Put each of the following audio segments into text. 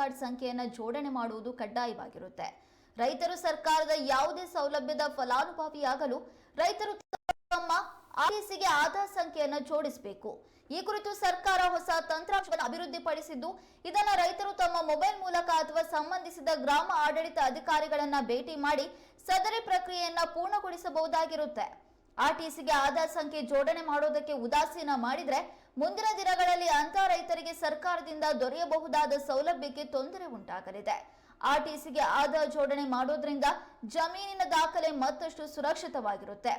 Card ಸಂಖ್ಯೆಯನ್ನು ಜೋಡಣೆ ಮಾಡುವುದು ಕಡ್ಡಾಯವಾಗಿರುತ್ತೆ. ರೈತರು ಸರ್ಕಾರದ ಯಾವುದೇ ಸೌಲಭ್ಯದ ಫಲಾನುಭವಿಯಾಗಲು ರೈತರು ತಮ್ಮ ಆರ್ಟಿಸಿಗೆ ಆಧಾರ್ ಸಂಖ್ಯೆಯನ್ನು ಜೋಡಿಸಬೇಕು. ಈ ಕುರಿತು ಸರ್ಕಾರ ಹೊಸ ತಂತ್ರಾಂಶವನ್ನು ಅಭಿವೃದ್ಧಿಪಡಿಸಿದ್ದು, ಇದನ್ನು ರೈತರು ತಮ್ಮ ಮೊಬೈಲ್ ಮೂಲಕ ಅಥವಾ ಸಂಬಂಧಿಸಿದ ಗ್ರಾಮ ಆಡಳಿತ ಅಧಿಕಾರಿಗಳನ್ನ ಭೇಟಿ ಮಾಡಿ ಸದರಿ ಪ್ರಕ್ರಿಯೆಯನ್ನು ಪೂರ್ಣಗೊಳಿಸಬಹುದಾಗಿರುತ್ತೆ. ಆರ್ಟಿಸಿಗೆ ಆಧಾರ್ ಸಂಖ್ಯೆ ಜೋಡಣೆ ಮಾಡೋದಕ್ಕೆ ಉದಾಸೀನ ಮಾಡಿದ್ರೆ ಮುಂದಿನ ದಿನಗಳಲ್ಲಿ ಅಂತ ರೈತರಿಗೆ ಸರ್ಕಾರದಿಂದ ದೊರೆಯಬಹುದಾದ ಸೌಲಭ್ಯಕ್ಕೆ ತೊಂದರೆ ಉಂಟಾಗಲಿದೆ. ಆರ್ಟಿಸಿಗೆ ಆಧಾರ್ ಜೋಡಣೆ ಮಾಡೋದ್ರಿಂದ ಜಮೀನಿನ ದಾಖಲೆ ಮತ್ತಷ್ಟು ಸುರಕ್ಷಿತವಾಗಿರುತ್ತೆ.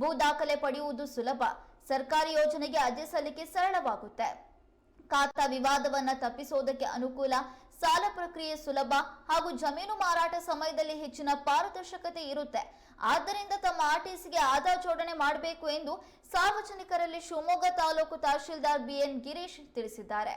ಭೂ ದಾಖಲೆ ಪಡೆಯುವುದು ಸುಲಭ. ಸರ್ಕಾರಿ ಯೋಜನೆಗೆ ಅರ್ಜಿ ಸಲ್ಲಿಕೆ ಸರಳವಾಗುತ್ತೆ. ಖಾತಾ ವಿವಾದವನ್ನ ತಪ್ಪಿಸೋದಕ್ಕೆ ಅನುಕೂಲ, ಸಾಲ ಪ್ರಕ್ರಿಯೆ ಸುಲಭ ಹಾಗೂ ಜಮೀನು ಮಾರಾಟ ಸಮಯದಲ್ಲಿ ಹೆಚ್ಚಿನ ಪಾರದರ್ಶಕತೆ ಇರುತ್ತೆ. ಆದ್ದರಿಂದ ತಮ್ಮ ಆರ್ಟಿಸಿಗೆ ಆಧಾರ್ ಜೋಡಣೆ ಮಾಡಬೇಕು ಎಂದು ಸಾರ್ವಜನಿಕರಲ್ಲಿ ಶಿವಮೊಗ್ಗ ತಾಲೂಕು ತಹಶೀಲ್ದಾರ್ ಬಿಎನ್ ಗಿರೀಶ್ ತಿಳಿಸಿದ್ದಾರೆ.